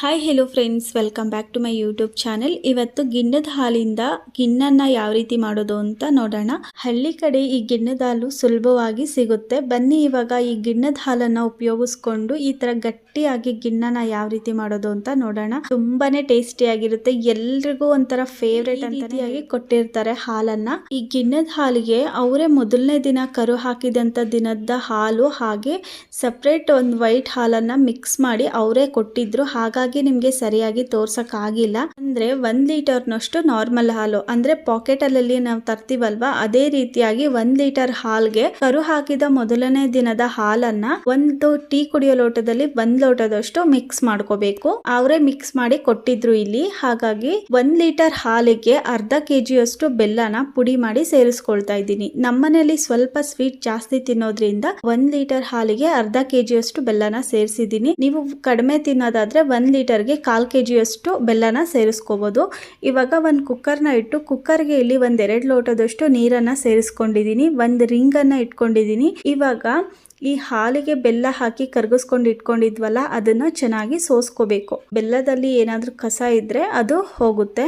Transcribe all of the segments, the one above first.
Hi hello friends welcome back to my YouTube channel ಇವತ್ತು ಗಿಣ್ಣದ ಹಾಲಿಂದ ಗಿಣ್ಣನ್ನ ಯಾವ ರೀತಿ ಮಾಡೋದು ಅಂತ ನೋಡೋಣ. ಹಳ್ಳಿ ಕಡೆ ಈ ಗಿಣ್ಣದ ಹಾಲು ಸುಲಭವಾಗಿ ಸಿಗುತ್ತೆ. ಬನ್ನಿ ಇವಾಗ ಈ ಗಿಣ್ಣದ ಹಾಲನ್ನ ಉಪಯೋಗಿಸ್ಕೊಂಡು ಈ ತರ ಗಟ್ಟಿಯಾಗಿ ಗಿಣ್ಣನ ಯಾವ ರೀತಿ ಮಾಡೋದು ಅಂತ ನೋಡೋಣ. ತುಂಬಾನೇ ಟೇಸ್ಟಿ ಆಗಿರುತ್ತೆ. ಎಲ್ರಿಗೂ ಒಂಥರ ಫೇವ್ರೇಟ್ ರೀತಿಯಾಗಿ ಕೊಟ್ಟಿರ್ತಾರೆ ಹಾಲನ್ನ. ಈ ಗಿಣ್ಣದ ಹಾಲಿಗೆ ಅವರೇ ಮೊದಲನೇ ದಿನ ಕರು ಹಾಕಿದಂತ ದಿನದ ಹಾಲು ಹಾಗೆ ಸಪ್ರೇಟ್ ಒಂದು ವೈಟ್ ಹಾಲನ್ನ ಮಿಕ್ಸ್ ಮಾಡಿ ಅವರೇ ಕೊಟ್ಟಿದ್ರು. ಹಾಗಾಗಿ ನಿಮ್ಗೆ ಸರಿಯಾಗಿ ತೋರ್ಸೋಕ್ಕಾಗಿಲ್ಲ ಅಂದ್ರೆ ಒಂದ್ ಲೀಟರ್ನಷ್ಟು ನಾರ್ಮಲ್ ಹಾಲು, ಅಂದ್ರೆ ಪಾಕೆಟಲ್ಲಿ ನಾವು ತರ್ತೀವಲ್ವಾ, ಅದೇ ರೀತಿಯಾಗಿ ಒಂದು ಲೀಟರ್ ಹಾಲ್ಗೆ ಕರು ಹಾಕಿದ ಮೊದಲನೇ ದಿನದ ಹಾಲನ್ನ ಒಂದು ಟೀ ಕುಡಿಯೋ ಲೋಟದಲ್ಲಿ ಒಂದ್ ಲೋಟದಷ್ಟು ಮಿಕ್ಸ್ ಮಾಡ್ಕೋಬೇಕು. ಅವರೇ ಮಿಕ್ಸ್ ಮಾಡಿ ಕೊಟ್ಟಿದ್ರು ಇಲ್ಲಿ. ಹಾಗಾಗಿ ಒಂದ್ ಲೀಟರ್ ಹಾಲಿಗೆ ಅರ್ಧ ಕೆಜಿಯಷ್ಟು ಬೆಲ್ಲನ ಪುಡಿ ಮಾಡಿ ಸೇರಿಸ್ಕೊಳ್ತಾ ಇದ್ದೀನಿ. ನಮ್ಮನೇಲಿ ಸ್ವಲ್ಪ ಸ್ವೀಟ್ ಜಾಸ್ತಿ ತಿನ್ನೋದ್ರಿಂದ ಒಂದ್ ಲೀಟರ್ ಹಾಲಿಗೆ ಅರ್ಧ ಕೆಜಿಯಷ್ಟು ಬೆಲ್ಲನ ಸೇರಿಸಿದೀನಿ ನೀವು ಕಡಿಮೆ ತಿನ್ನೋದಾದ್ರೆ ಒಂದ್ ಲೀಟರ್ಗೆ ಕಾಲು ಕೆ ಜಿಯಷ್ಟು ಬೆಲ್ಲನ ಸೇರಿಸ್ಕೋಬೋದು. ಇವಾಗ ಒಂದು ಕುಕ್ಕರ್ನ ಇಟ್ಟು ಕುಕ್ಕರ್ಗೆ ಇಲ್ಲಿ ಒಂದೆರಡು ಲೋಟದಷ್ಟು ನೀರನ್ನು ಸೇರಿಸ್ಕೊಂಡಿದ್ದೀನಿ ಒಂದು ರಿಂಗನ್ನು ಇಟ್ಕೊಂಡಿದ್ದೀನಿ ಇವಾಗ ಈ ಹಾಲಿಗೆ ಬೆಲ್ಲ ಹಾಕಿ ಕರಗಿಸ್ಕೊಂಡು ಇಟ್ಕೊಂಡಿದ್ವಲ್ಲ, ಅದನ್ನು ಚೆನ್ನಾಗಿ ಸೋಸ್ಕೋಬೇಕು. ಬೆಲ್ಲದಲ್ಲಿ ಏನಾದರೂ ಕಸ ಇದ್ರೆ ಅದು ಹೋಗುತ್ತೆ.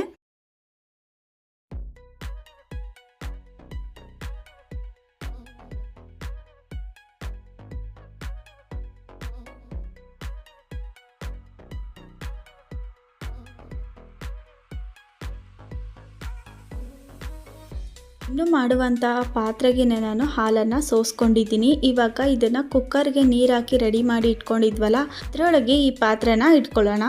ಇನ್ನು ಮಾಡುವಂತಹ ಪಾತ್ರೆಗೆ ನಾನು ಹಾಲನ್ನು ಸೋಸ್ಕೊಂಡಿದ್ದೀನಿ. ಇವಾಗ ಇದನ್ನು ಕುಕ್ಕರ್ಗೆ ನೀರು ಹಾಕಿ ರೆಡಿ ಮಾಡಿ ಇಟ್ಕೊಂಡಿದ್ವಲ್ಲ, ಅದರೊಳಗೆ ಈ ಪಾತ್ರೆನ ಇಟ್ಕೊಳ್ಳೋಣ.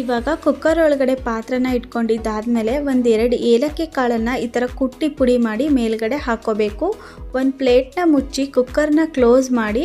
ಇವಾಗ ಕುಕ್ಕರ್ ಒಳಗಡೆ ಪಾತ್ರನ ಇಟ್ಕೊಂಡಿದ್ದಾದ್ಮೇಲೆ ಒಂದೆರಡು ಏಲಕ್ಕಿ ಕಾಳನ್ನು ಈ ಥರ ಕುಟ್ಟಿ ಪುಡಿ ಮಾಡಿ ಮೇಲ್ಗಡೆ ಹಾಕೋಬೇಕು ಒಂದು ಪ್ಲೇಟ್ನ ಮುಚ್ಚಿ ಕುಕ್ಕರ್ನ ಕ್ಲೋಸ್ ಮಾಡಿ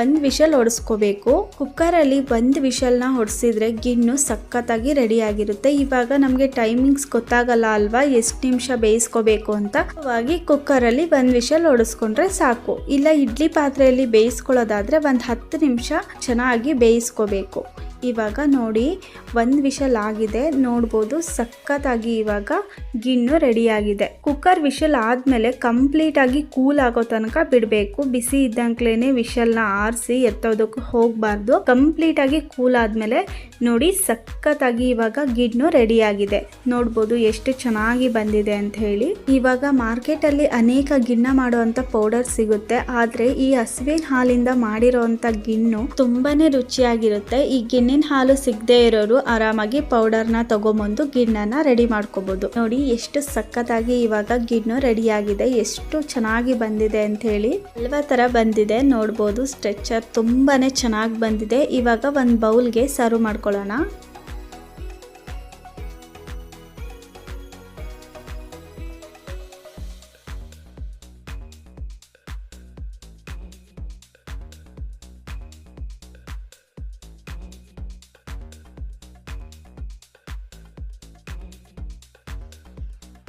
ಒಂದು ವಿಷಲ್ ಹೊಡೆಸ್ಕೋಬೇಕು ಕುಕ್ಕರಲ್ಲಿ ಒಂದು ವಿಷಲ್ನ ಹೊಡೆಸಿದ್ರೆ ಗಿಣ್ಣು ಸಖತ್ತಾಗಿ ರೆಡಿಯಾಗಿರುತ್ತೆ. ಇವಾಗ ನಮಗೆ ಟೈಮಿಂಗ್ಸ್ ಗೊತ್ತಾಗಲ್ಲ ಅಲ್ವಾ? ಎಷ್ಟು ನಿಮಿಷ ಬೇಯಿಸ್ಕೋಬೇಕು ಅಂತ. ಹಾಗಾಗಿ ಕುಕ್ಕರಲ್ಲಿ ಒಂದು ವಿಷಲ್ ಹೊಡೆಸ್ಕೊಂಡ್ರೆ ಸಾಕು. ಇಲ್ಲ, ಇಡ್ಲಿ ಪಾತ್ರೆಯಲ್ಲಿ ಬೇಯಿಸ್ಕೊಳ್ಳೋದಾದರೆ ಒಂದು ಹತ್ತು ನಿಮಿಷ ಚೆನ್ನಾಗಿ ಬೇಯಿಸ್ಕೋಬೇಕು. ಇವಾಗ ನೋಡಿ, ಒಂದು ವಿಷಲ್ ಆಗಿದೆ, ನೋಡ್ಬೋದು, ಸಖತ್ತಾಗಿ ಇವಾಗ ಗಿಣ್ಣು ರೆಡಿಯಾಗಿದೆ. ಕುಕ್ಕರ್ ವಿಷಲ್ ಆದಮೇಲೆ ಕಂಪ್ಲೀಟಾಗಿ ಕೂಲ್ ಆಗೋ ತನಕ ಬಿಡಬೇಕು. ಬಿಸಿ ಇದ್ದಂಕ್ಲೇ ವಿಷಲ್ನ ಆರಿಸಿ ಎತ್ತೋದಕ್ಕೆ ಹೋಗಬಾರ್ದು. ಕಂಪ್ಲೀಟಾಗಿ ಕೂಲ್ ಆದಮೇಲೆ ನೋಡಿ, ಸಖತ್ತಾಗಿ ಇವಾಗ ಗಿಣ್ಣು ರೆಡಿಯಾಗಿದೆ. ನೋಡ್ಬೋದು ಎಷ್ಟು ಚೆನ್ನಾಗಿ ಬಂದಿದೆ ಅಂತ ಹೇಳಿ. ಇವಾಗ ಮಾರ್ಕೆಟಲ್ಲಿ ಅನೇಕ ಗಿಣ್ಣ ಮಾಡುವಂಥ ಪೌಡರ್ ಸಿಗುತ್ತೆ. ಆದರೆ ಈ ಹಸುವಿನ ಹಾಲಿಂದ ಮಾಡಿರೋವಂಥ ಗಿಣ್ಣು ತುಂಬಾನೇ ರುಚಿಯಾಗಿರುತ್ತೆ. ಈ ಗಿಣ್ಣಿನ ಹಾಲು ಸಿಗದೆ ಇರೋರು ಆರಾಮಾಗಿ ಪೌಡರ್ನ ತಗೊಂಬಂದು ಗಿಣ್ಣನ ರೆಡಿ ಮಾಡ್ಕೋಬಹುದು ನೋಡಿ, ಎಷ್ಟು ಸಖತ್ತಾಗಿ ಇವಾಗ ಗಿಣ್ಣು ರೆಡಿ ಆಗಿದೆ, ಎಷ್ಟು ಚೆನ್ನಾಗಿ ಬಂದಿದೆ ಅಂತ ಹೇಳಿ ಹಲ್ವಾ ತರ ಬಂದಿದೆ, ನೋಡ್ಬೋದು ಸ್ಟ್ರೆಚರ್ ತುಂಬಾನೇ ಚೆನ್ನಾಗಿ ಬಂದಿದೆ. ಇವಾಗ ಒಂದು ಬೌಲ್ಗೆ ಸರ್ವ್ ಮಾಡ್ಕೊಳ್ಳೋಣ.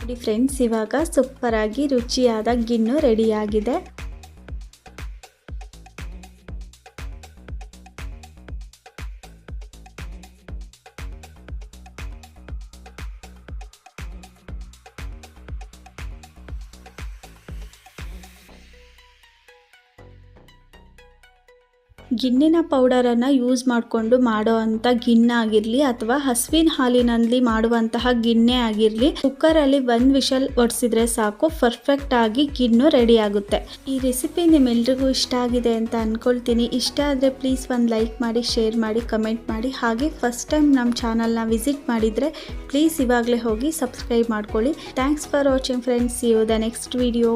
ನೋಡಿ ಫ್ರೆಂಡ್ಸ್ ಇವಾಗ ಸೂಪರ್ ಆಗಿ ರುಚಿಯಾದ ಗಿಣ್ಣು ರೆಡಿಯಾಗಿದೆ ಗಿಣ್ಣಿನ ಪೌಡರನ್ನು ಯೂಸ್ ಮಾಡಿಕೊಂಡು ಮಾಡೋ ಅಂಥ ಗಿಣ್ಣಾಗಿರಲಿ ಅಥವಾ ಹಸುವಿನ ಹಾಲಿನಲ್ಲಿ ಮಾಡುವಂತಹ ಗಿಣ್ಣೆ ಆಗಿರಲಿ ಕುಕ್ಕರಲ್ಲಿ ಒಂದು ವಿಷಲ್ ಒಡಿಸಿದ್ರೆ ಸಾಕು ಪರ್ಫೆಕ್ಟ್ ಆಗಿ ಗಿಣ್ಣು ರೆಡಿ ಆಗುತ್ತೆ. ಈ ರೆಸಿಪಿ ನಿಮ್ಮೆಲ್ರಿಗೂ ಇಷ್ಟ ಆಗಿದೆ ಅಂತ ಅಂದ್ಕೊಳ್ತೀನಿ ಇಷ್ಟ ಆದರೆ ಪ್ಲೀಸ್ ಒಂದು ಲೈಕ್ ಮಾಡಿ ಶೇರ್ ಮಾಡಿ ಕಮೆಂಟ್ ಮಾಡಿ. ಹಾಗೆ ಫಸ್ಟ್ ಟೈಮ್ ನಮ್ಮ ಚಾನಲ್ನ ವಿಸಿಟ್ ಮಾಡಿದರೆ ಪ್ಲೀಸ್ ಇವಾಗಲೇ ಹೋಗಿ ಸಬ್ಸ್ಕ್ರೈಬ್ ಮಾಡ್ಕೊಳ್ಳಿ. Thanks for watching friends you the next video